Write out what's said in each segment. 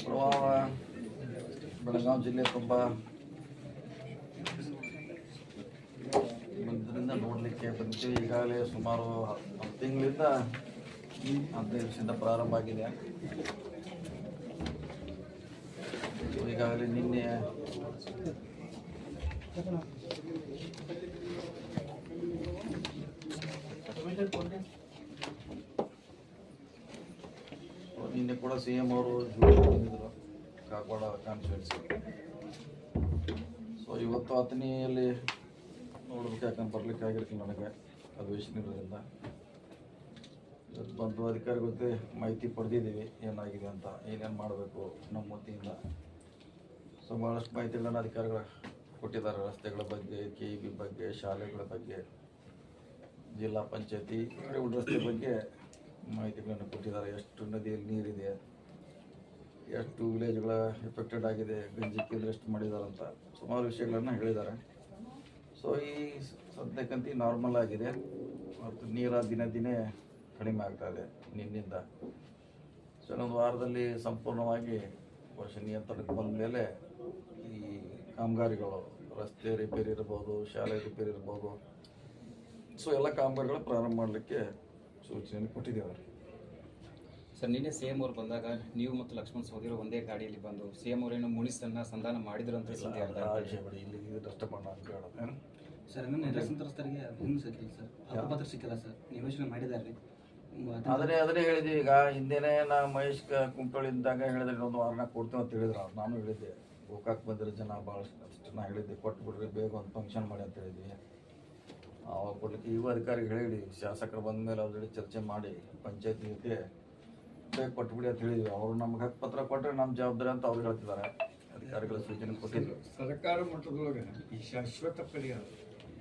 ಪ್ರವಾಹ ಬೆಳಗಾವಿ ಜಿಲ್ಲೆ ತುಂಬ ಬಂದ್ರಿಂದ ನೋಡಲಿಕ್ಕೆ ಬಂದಿದ್ದೀವಿ ಈಗಾಗಲೇ ಸುಮಾರು ಹತ್ತು ತಿಂಗಳಿಂದ ಹದಿನೈದು ದಿವಸದಿಂದ ಪ್ರಾರಂಭ ಆಗಿದೆ ಸೊ ಈಗಾಗಲೇ ನಿನ್ನೆ ನಿನ್ನೆ ಕೂಡ ಸಿ ಎಂ ಅವರು ಬಂದಿದ್ದರು ಕಾಗವಾಡ ಕಾನ್ಸ್ಟಿಟ್ಯೂನ್ಸಿ. ಸೊ ಇವತ್ತು ಆತನಿಯಲ್ಲಿ ನೋಡ್ಬೇಕು ಯಾಕಂದ್ರೆ ಬರ್ಲಿಕ್ಕೆ ಆಗಿರ್ತಿಲ್ಲ ನನಗೆ. ಅಧಿವೇಶನ ಇರೋದ್ರಿಂದ. ಇವತ್ತು ಬಂದು ಅಧಿಕಾರಿಗಳ ಜೊತೆ ಮಾಹಿತಿ ಪಡೆದಿದ್ದೀವಿ. ಏನಾಗಿದೆ ಅಂತ, ಏನೇನು ಮಾಡಬೇಕು ನಮ್ಮ ವತಿಯಿಂದ. ಸೊ ಭಾಳಷ್ಟು ಮಾಹಿತಿಗಳನ್ನು ಅಧಿಕಾರಿಗಳು ಕೊಟ್ಟಿದ್ದಾರೆ. ರಸ್ತೆಗಳ ಬಗ್ಗೆ ಕೆ ಬಿ ಬಗ್ಗೆ, ಶಾಲೆಗಳ ಬಗ್ಗೆ, ಜಿಲ್ಲಾ ಪಂಚಾಯತಿ ರಸ್ತೆ ಬಗ್ಗೆ ಮಾಹಿತಿಗಳನ್ನು ಕೊಟ್ಟಿದ್ದಾರೆ. ಎಷ್ಟು ನದಿಯಲ್ಲಿ ನೀರಿದೆ, ಎಷ್ಟು ವಿಲೇಜ್ಗಳ ಎಫೆಕ್ಟೆಡ್ ಆಗಿದೆ, ಗಂಜಿ ಕೇಂದ್ರ ಎಷ್ಟು ಮಾಡಿದ್ದಾರೆ ಅಂತ ಸುಮಾರು ವಿಷಯಗಳನ್ನು ಹೇಳಿದ್ದಾರೆ. ಸೊ ಈ ಸದ್ಯಕ್ಕಂತೂ ನಾರ್ಮಲ್ ಆಗಿದೆ. ಮತ್ತು ನೀರ ದಿನ ದಿನೇ ಕಡಿಮೆ ಆಗ್ತಾ ಇದೆ ನಿನ್ನಿಂದ. ಸೊ ಇನ್ನೊಂದು ವಾರದಲ್ಲಿ ಸಂಪೂರ್ಣವಾಗಿ ವರ್ಷ ನಿಯಂತ್ರಣಕ್ಕೆ ಬಂದ ಮೇಲೆ ಈ ಕಾಮಗಾರಿಗಳು, ರಸ್ತೆ ರಿಪೇರಿ ಇರ್ಬೋದು, ಶಾಲೆ ರಿಪೇರಿ ಇರ್ಬೋದು. ಸೊ ಎಲ್ಲ ಕಾಮಗಾರಿಗಳು ಪ್ರಾರಂಭ ಮಾಡಲಿಕ್ಕೆ ಸೂಚನೆ ಕೊಟ್ಟಿದ್ದೇವೆ. ಸರ್ ನಿನ್ನೆ ಸಿ ಎಂ ಅವ್ರು ಬಂದಾಗ ನೀವು ಮತ್ತು ಲಕ್ಷ್ಮಣ್ ಸೋದಿರೋ ಒಂದೇ ಗಾಡಿಯಲ್ಲಿ ಬಂದು ಸಿ ಎಂ ಅವರೇನು ಮುನಿಸನ್ನ ಸಂಧಾನ ಮಾಡಿದ್ರು ಅಂತ ಸುದ್ದಿ ಇಲ್ಲಿ ಅಂತ ಹೇಳೋದು. ಸರ್ ನಿನ್ನೆ ಸಂತ್ರಸ್ತರಿಗೆ ಸಿಕ್ಕಿಲ್ಲ ಸರ್. ಪತ್ರ ಸಿಕ್ಕಿಲ್ಲ ಸರ್. ನಿವೇಶನ ಮಾಡಿದ್ದಾರೆ. ಆದರೆ ಅದನ್ನೇ ಹೇಳಿದ್ವಿ. ಈಗ ಹಿಂದೆನೇ ನಾ ಮಹೇಶ್ ಕ- ಕುಂಟೋಳಿ ಇದ್ದಾಗ ಹೇಳಿದ್ರೆ ಒಂದು ವಾರನ ಕೊಡ್ತೇವೆ ಅಂತ ಹೇಳಿದ್ರು. ಅವ್ರು ನಾನು ಹೇಳಿದ್ದೆ. ಗೋಕಾಕ್ ಬಂದಿರೋ ಜನ ಭಾಳಷ್ಟು ಅಷ್ಟು ನಾ ಹೇಳಿದ್ದೆ ಕೊಟ್ಬಿಡ್ರಿ ಬೇಗ ಒಂದು ಫಂಕ್ಷನ್ ಮಾಡಿ ಅಂತ ಹೇಳಿದ್ವಿ. ಅವಾಗ ಕೊಡ್ಲಿಕ್ಕೆ ಯುವ ಅಧಿಕಾರಿಗೆ ಹೇಳಿ ಶಾಸಕರು ಬಂದ ಮೇಲೆ ಅವ್ರ ಜೊತೆ ಚರ್ಚೆ ಮಾಡಿ ಪಂಚಾಯತ್ ಜೊತೆ ಬೇಗ ಕೊಟ್ಬಿಡಿ ಅಂತ ಹೇಳಿದ್ವಿ. ಅವರು ನಮ್ಗೆ ಹಕ್ಕು ಪತ್ರ ಕೊಟ್ಟರೆ ನಮ್ಮ ಜವಾಬ್ದಾರಿ ಅಂತ ಅವ್ರು ಹೇಳ್ತಿದ್ದಾರೆ. ಅಧಿಕಾರಿಗಳ ಸೂಚನೆ ಕೊಟ್ಟಿದ್ರು. ಸರ್ಕಾರ ಮಟ್ಟದೊಳಗೆ ಈ ಶಾಶ್ವತ ಪರಿಹಾರ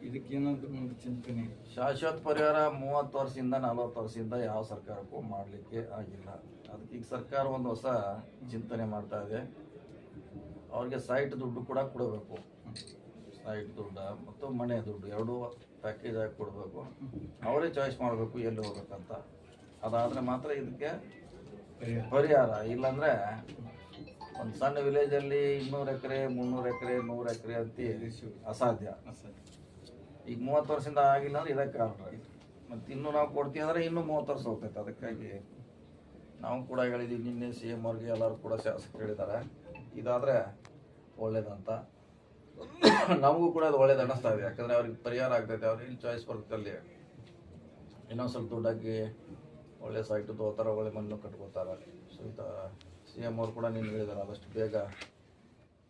ಇದಕ್ಕೇನಾದ್ರೂ ಒಂದು ಚಿಂತನೆ? ಶಾಶ್ವತ ಪರಿಹಾರ ಮೂವತ್ತು ವರ್ಷದಿಂದ ನಲವತ್ತು ವರ್ಷದಿಂದ ಯಾವ ಸರ್ಕಾರಕ್ಕೂ ಮಾಡಲಿಕ್ಕೆ ಆಗಿಲ್ಲ. ಅದಕ್ಕೆ ಈಗ ಸರ್ಕಾರ ಒಂದು ಹೊಸ ಚಿಂತನೆ ಮಾಡ್ತಾ ಇದೆ. ಅವ್ರಿಗೆ ಸೈಟ್ ದುಡ್ಡು ಕೂಡ ಕೊಡಬೇಕು. ಸೈಟ್ ದುಡ್ಡು ಮತ್ತು ಮನೆ ದುಡ್ಡು ಎರಡೂ ಪ್ಯಾಕೇಜ್ ಆಗಿ ಕೊಡಬೇಕು. ಅವರೇ ಚಾಯ್ಸ್ ಮಾಡಬೇಕು ಎಲ್ಲಿ ಹೋಗ್ಬೇಕಂತ. ಅದಾದರೆ ಮಾತ್ರ ಇದಕ್ಕೆ ಪರಿಹಾರ. ಇಲ್ಲಾಂದರೆ ಒಂದು ಸಣ್ಣ ವಿಲೇಜಲ್ಲಿ ಇನ್ನೂರು ಎಕರೆ, ಮುನ್ನೂರು ಎಕರೆ, ನೂರು ಎಕರೆ ಅಂತ ಅಸಾಧ್ಯ. ಈಗ ಮೂವತ್ತು ವರ್ಷದಿಂದ ಆಗಿಲ್ಲ ಅಂದ್ರೆ ಇದಕ್ಕೆ ಕಾರಣ. ಮತ್ತು ಇನ್ನೂ ನಾವು ಕೊಡ್ತೀವಿ ಅಂದರೆ ಇನ್ನೂ ಮೂವತ್ತು ವರ್ಷ ಹೋಗ್ತೈತೆ. ಅದಕ್ಕಾಗಿ ನಾವು ಕೂಡ ಹೇಳಿದ್ದೀವಿ ನಿನ್ನೆ ಸಿ ಎಂ ಅವ್ರಿಗೆ ಎಲ್ಲರೂ ಕೂಡ ಶಾಸಕರು ಹೇಳಿದ್ದಾರೆ. ಇದಾದರೆ ಒಳ್ಳೇದಂತ. ನಮಗೂ ಕೂಡ ಅದು ಒಳ್ಳೇದು ಅನ್ನಿಸ್ತಾ ಇದೆ. ಯಾಕಂದರೆ ಅವ್ರಿಗೆ ಪರಿಹಾರ ಆಗ್ತೈತೆ ಅವ್ರಿಗೆ ಇಲ್ಲಿ ಚಾಯ್ಸ್ ಬರ್ತಲ್ಲಿ ಅಲ್ಲಿ. ಇನ್ನೊಂದು ಸ್ವಲ್ಪ ದುಡ್ಡಾಗಿ ಒಳ್ಳೆ ಸೈಟು ತೋತಾರ ಒಳ್ಳೆ ಮಣ್ಣು ಕಟ್ಕೋತಾರೆ. ಸೊ ಈ ಥರ ಸಿ ಎಂ ಅವ್ರು ಕೂಡ ನೀನು ಹೇಳಿದ್ದಾರೆ ಆದಷ್ಟು ಬೇಗ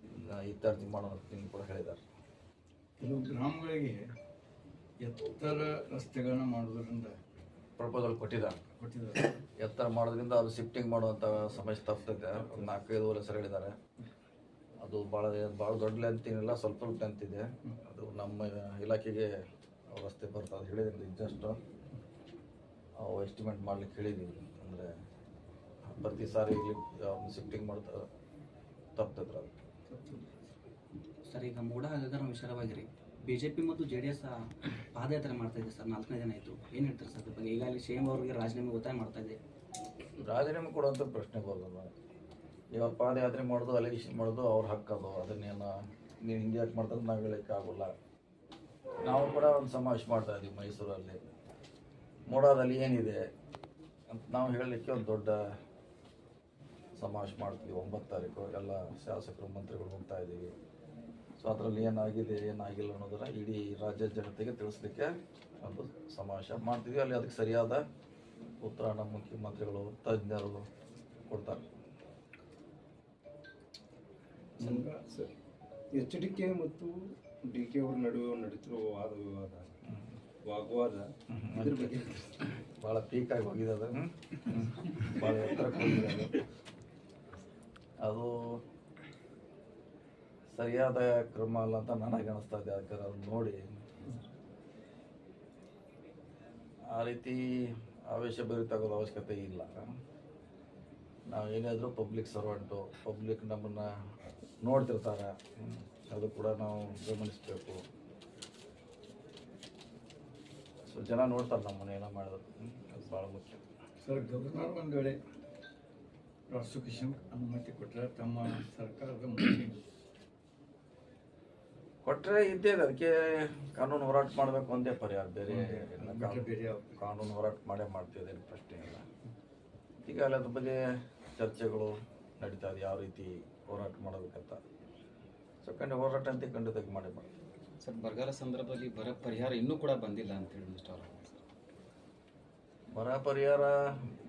ಇದನ್ನ ಇತ್ಯರ್ಥ ಮಾಡೋಣ ನೀನು ಕೂಡ ಹೇಳಿದ್ದಾರೆ ಕೆಲವು ಗ್ರಾಮಗಳಿಗೆ ಎತ್ತರ ರಸ್ತೆಗಳನ್ನ ಮಾಡೋದ್ರಿಂದ ಪ್ರಪೋಸಲ್ ಕೊಟ್ಟಿದ್ದಾರೆ. ಕೊಟ್ಟಿದ್ದಾರೆ. ಎತ್ತರ ಮಾಡೋದ್ರಿಂದ ಅದು ಶಿಫ್ಟಿಂಗ್ ಮಾಡುವಂಥ ಸಮಸ್ಯೆ ಒಂದು ನಾಲ್ಕೈದು ವರ್ಷ ಹೇಳಿದ್ದಾರೆ. ಅದು ಭಾಳ ಭಾಳ ದೊಡ್ಡ ಲೆಂತ್ ಏನಿಲ್ಲ ಸ್ವಲ್ಪ ಸ್ವಲ್ಪ ಲೆಂತ್ ಇದೆ. ಅದು ನಮ್ಮ ಇಲಾಖೆಗೆ ವ್ಯವಸ್ಥೆ ಬರ್ತದೆ ಅದು ಹೇಳಿದ್ರಿ ಜಸ್ಟ್ ಅವು ಎಸ್ಟಿಮೇಟ್ ಮಾಡ್ಲಿಕ್ಕೆ ಹೇಳಿದ್ದೀವಿ ಅಂದರೆ ಪ್ರತಿ ಸಾರಿ ಇಲ್ಲಿ ಅವ್ರನ್ನ ಶಿಫ್ಟಿಂಗ್ ಮಾಡ್ತಾ ತಪ್ತೈತ್ರ ಅದು. ಸರ್ ಈಗ ಮೂಡ ಹಗರಣ ವಿಚಾರವಾಗಿರಿ. ಬಿ ಜೆ ಪಿ ಮತ್ತು ಜೆ ಡಿ ಎಸ್ ಪಾದಯಾತ್ರೆ ಮಾಡ್ತಾ ಇದೆ ಸರ್ ನಾಲ್ಕನೇ ದಿನ ಆಯಿತು ಏನು ಹೇಳ್ತಾರೆ ಸರ್ ಬಗ್ಗೆ? ಈಗಾಗಲೇ ಸಿ ಎಂ ಅವರಿಗೆ ರಾಜೀನಾಮೆ ಒತ್ತಾಯ ಮಾಡ್ತಾ ಇದೆ. ರಾಜೀನಾಮೆ ಕೊಡುವಂಥ ಪ್ರಶ್ನೆ ಬರೋಲ್ಲ. ಇವಾಗ ಪಾದಯಾತ್ರೆ ಮಾಡೋದು, ಅಲಿಗೇಷನ್ ಮಾಡೋದು, ಅವ್ರು ಹಾಕೋದು ಅದನ್ನೇನು ನೀವು ಹಿಂಗೆ ಯಾಕೆ ಮಾಡ್ತಾರೆ ನಾವು ಹೇಳಕ್ಕೆ ಆಗೋಲ್ಲ. ನಾವು ಕೂಡ ಒಂದು ಸಮಾವೇಶ ಮಾಡ್ತಾ ಇದ್ದೀವಿ ಮೈಸೂರಲ್ಲಿ. ಮೂಡಾದಲ್ಲಿ ಏನಿದೆ ಅಂತ ನಾವು ಹೇಳಲಿಕ್ಕೆ ಒಂದು ದೊಡ್ಡ ಸಮಾವೇಶ ಮಾಡ್ತೀವಿ. ಒಂಬತ್ತು ತಾರೀಕು ಎಲ್ಲ ಶಾಸಕರು, ಮಂತ್ರಿಗಳು ಹೋಗ್ತಾ ಇದ್ದೀವಿ. ಸೊ ಅದರಲ್ಲಿ ಏನಾಗಿದೆ, ಏನಾಗಿಲ್ಲ ಅನ್ನೋದನ್ನು ಇಡೀ ರಾಜ್ಯ ಜನತೆಗೆ ತಿಳಿಸ್ಲಿಕ್ಕೆ ಒಂದು ಸಮಾವೇಶ ಮಾಡ್ತೀವಿ ಅಲ್ಲಿ ಅದಕ್ಕೆ ಸರಿಯಾದ ಉತ್ತರ ನಮ್ಮ ಮುಖ್ಯಮಂತ್ರಿಗಳು, ತಜ್ಞರು ಕೊಡ್ತಾರೆ. ಎಚ್ ಡಿ ಕೆ ಮತ್ತು ಡಿ ಕೆ ಅವ್ರ ನಡುವೆ ನಡೀತಿರುವ ವಾದ ವಿವಾದ ವಾಗ್ವಾದ ಇದ್ರ ಬಗ್ಗೆ ಭಾಳ ಪೀಕಾಗಿ ಹೋಗಿದೆ ಅದು ಭಾಳ ಎತ್ತರಕ್ಕೆ ಅದು ಅದು ಸರಿಯಾದ ಕ್ರಮ ಅಲ್ಲ ಅಂತ ನನಗೆ ಅನಿಸ್ತಾ ಇದೆ. ಯಾಕಂದ್ರೆ ಅದನ್ನ ನೋಡಿ. ಆ ರೀತಿ ಆವೇಶ ಭರಿತಾಗೋದು ಅವಶ್ಯಕತೆ ಇಲ್ಲ. ನಾವು ಏನಾದರೂ ಪಬ್ಲಿಕ್ ಸರ್ವೆಂಟು ಪಬ್ಲಿಕ್ ನಮ್ಮನ್ನು ನೋಡ್ತಿರ್ತಾರೆ. ಅದು ಕೂಡ ನಾವು ಗಮನಿಸಬೇಕು. ಸೊ ಜನ ನೋಡ್ತಾರೆ ನಮ್ಮನ್ನ ಏನೋ ಮಾಡೋದು. ಅದು ಭಾಳ ಮುಖ್ಯ. ಸರ್ ಗವರ್ನರ್ ಒಂದು ವೇಳೆ ಪ್ರಾಸಿಕ್ಯೂಷನ್ ಅನುಮತಿ ಕೊಟ್ಟರೆ ತಮ್ಮ ಸರ್ಕಾರದ ಕೊಟ್ಟರೆ ಇದ್ದೇ ಇದೆ. ಅದಕ್ಕೆ ಕಾನೂನು ಹೋರಾಟ ಮಾಡಬೇಕು ಒಂದೇ ಪರಿಹಾರ. ಬೇರೆ ಕಾನೂನು ಹೋರಾಟ ಮಾಡೇ ಮಾಡ್ತಿದ್ದೇನೆ ಪ್ರಶ್ನೆ ಇಲ್ಲ. ಈಗಾಗಲೇ ಅದ್ರ ಬಗ್ಗೆ ಚರ್ಚೆಗಳು ನಡೀತಾ ಇದೆ ಯಾವ ರೀತಿ ಹೋರಾಟ ಮಾಡಬೇಕಂತ. ಸೊ ಹೋರಾಟ ಅಂತ ಖಂಡಿತವಾಗಿ ಮಾಡಿ ಮಾಡ್ತೀವಿ ಸರ್ ಬರಗಾಲ ಸಂದರ್ಭದಲ್ಲಿ ಬರ ಪರಿಹಾರ ಇನ್ನೂ ಕೂಡ ಬಂದಿಲ್ಲ ಅಂತ ಹೇಳಿ ಮಿಸ್ಟರ್ ಬರ ಪರಿಹಾರ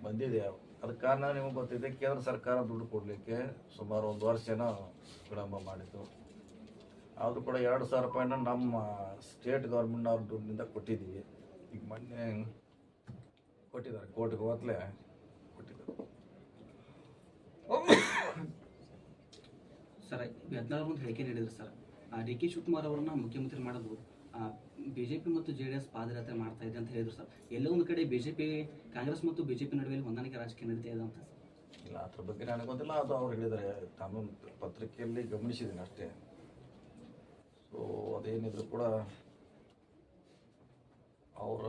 ಬಂದಿದೆ. ಅದಕ್ಕೆ ಕಾರಣ ನಿಮಗೆ ಗೊತ್ತಿದೆ ಕೇಂದ್ರ ಸರ್ಕಾರ ದುಡ್ಡು ಕೊಡಲಿಕ್ಕೆ ಸುಮಾರು ಒಂದು ವರ್ಷನ ವಿಳಂಬ ಮಾಡಿತು ಆದರೂ ಕೂಡ ಎರಡು ಸಾವಿರ ರೂಪಾಯಿನ ನಮ್ಮ ಸ್ಟೇಟ್ ಗೌರ್ಮೆಂಟ್ನವ್ರ ದುಡ್ಡಿನಿಂದ ಕೊಟ್ಟಿದ್ದೀವಿ. ಈಗ ಮೊನ್ನೆ ಕೊಟ್ಟಿದ್ದಾರೆ ಕೋರ್ಟ್ಗೆ ಹೋಗತ್ಲೆ ಕೊಟ್ಟಿದ್ದಾರೆ ಸರ್ ಹದಿನಾರು ಒಂದು ಹೇಳಿಕೆ ನೀಡಿದ್ರು ಸರ್. ಡಿ ಕೆ ಶಿವಕುಮಾರ್ ಅವರನ್ನ ಮುಖ್ಯಮಂತ್ರಿ ಮಾಡೋದು ಬಿಜೆಪಿ ಮತ್ತು ಜೆ ಡಿ ಎಸ್ ಪಾದಯಾತ್ರೆ ಮಾಡ್ತಾ ಇದೆ ಅಂತ ಹೇಳಿದ್ರು ಸರ್. ಎಲ್ಲೋ ಒಂದು ಕಡೆ ಬಿಜೆಪಿ, ಕಾಂಗ್ರೆಸ್ ಮತ್ತು ಬಿಜೆಪಿ ನಡುವೆ ಹೊಂದಾಣಿಕೆ ರಾಜಕೀಯ ನಡೀತಾ ಇದೆ ಅಂತ ಇಲ್ಲ, ಅದ್ರ ಬಗ್ಗೆ ನನಗೆ ಗೊತ್ತಿಲ್ಲ, ಅದು ಅವ್ರು ಹೇಳಿದ್ದಾರೆ. ನಾನು ಪತ್ರಿಕೆಯಲ್ಲಿ ಗಮನಿಸಿದ್ದೀನಿ ಅಷ್ಟೇ. ಸೊ ಅದೇನಿದ್ರು ಕೂಡ ಅವರ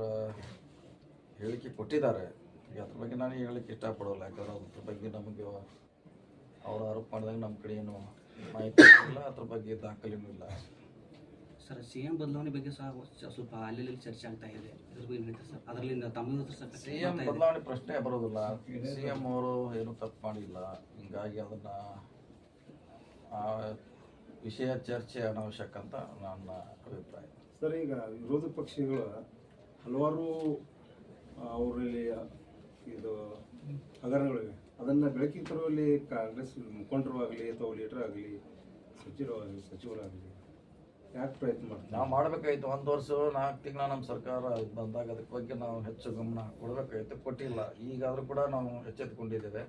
ಹೇಳಿಕೆ ಕೊಟ್ಟಿದ್ದಾರೆ. ಅದ್ರ ಬಗ್ಗೆ ನಾನು ಹೇಳಕ್ಕೆ ಇಷ್ಟಪಡೋಲ್ಲ, ಯಾಕಂದ್ರೆ ಅದ್ರ ಬಗ್ಗೆ ನಮಗೆ ಅವ್ರು ಆರೋಪ ಮಾಡಿದಾಗ ನಮ್ಮ ಕಡೆ ಏನು ಮಾಹಿತಿ ಇಲ್ಲ ಅದ್ರ ಬಗ್ಗೆ ದಾಖಲೆನೂ ಇಲ್ಲ. ಸರ್ ಸಿ ಎಂ ಬದಲಾವಣೆ ಬಗ್ಗೆ ಸಹ ಸ್ವಲ್ಪ ಅಲ್ಲಿ ಚರ್ಚೆ ಆಗ್ತಾ ಇದೆ. ಇದ್ರ ಬಗ್ಗೆ ಸರ್? ಅದರಲ್ಲಿ ತಮ್ಮ ಸರ್ ಸಿ ಎಂ ಬದಲಾವಣೆ ಪ್ರಶ್ನೆ ಬರೋದಿಲ್ಲ. ಸಿ ಎಂ ಅವರು ಏನು ತಪ್ಪು ಮಾಡಿಲ್ಲ. ಹಿಂಗಾಗಿ ಅದನ್ನ ಆ ವಿಷಯ ಚರ್ಚೆ ಅನಾವಶ್ಯಕ ಅಂತ ನನ್ನ ಅಭಿಪ್ರಾಯ. ಸರ್ ಈಗ ವಿರೋಧ ಪಕ್ಷಗಳು ಹಲವಾರು ಅವರಲ್ಲಿ ಇದು ಹಗರಣಗಳಿವೆ. ಅದನ್ನು ಬೆಳಕಿಗೆ ತರುವಲ್ಲಿ ಕಾಂಗ್ರೆಸ್ ಮುಖಂಡರು ಆಗಲಿ ಅಥವಾ ಲೀಡರ್ ಆಗಲಿ ಸಚಿವರಾಗಲಿ ಸಚಿವರಾಗಲಿ ಯಾಕೆ ಪ್ರಯತ್ನ ಮಾಡ್ತೀವಿ ನಾವು ಮಾಡಬೇಕಾಯ್ತು. ಒಂದು ವರ್ಷ ನಾಲ್ಕು ತಿಂಗಳ ನಮ್ಮ ಸರ್ಕಾರ ಬಂದಾಗ ಅದಕ್ಕೆ ಬಗ್ಗೆ ನಾವು ಹೆಚ್ಚು ಗಮನ ಕೊಡಬೇಕಾಯ್ತು. ಕೊಟ್ಟಿಲ್ಲ. ಈಗಾದರೂ ಕೂಡ ನಾವು ಎಚ್ಚೆತ್ತುಕೊಂಡಿದ್ದೇವೆ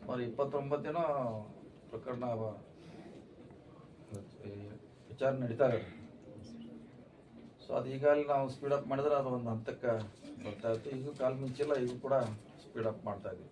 ಸುಮಾರು ಇಪ್ಪತ್ತೊಂಬತ್ತೇನೋ ಪ್ರಕರಣ ವಿಚಾರಣೆ ನಡೀತಾ ಇದೆ. ಸೊ ಅದು ಈಗಾಗಲೇ ನಾವು ಸ್ಪೀಡ್ ಅಪ್ ಮಾಡಿದ್ರೆ ಅದು ಒಂದು ಹಂತಕ್ಕೆ ಬರ್ತಾ ಇತ್ತು. ಈಗ ಕಾಲು ಮಿಂಚಿಲ್ಲ, ಈಗ ಕೂಡ ಸ್ಪೀಡ್ ಅಪ್ ಮಾಡ್ತಾ ಇದ್ದೀವಿ.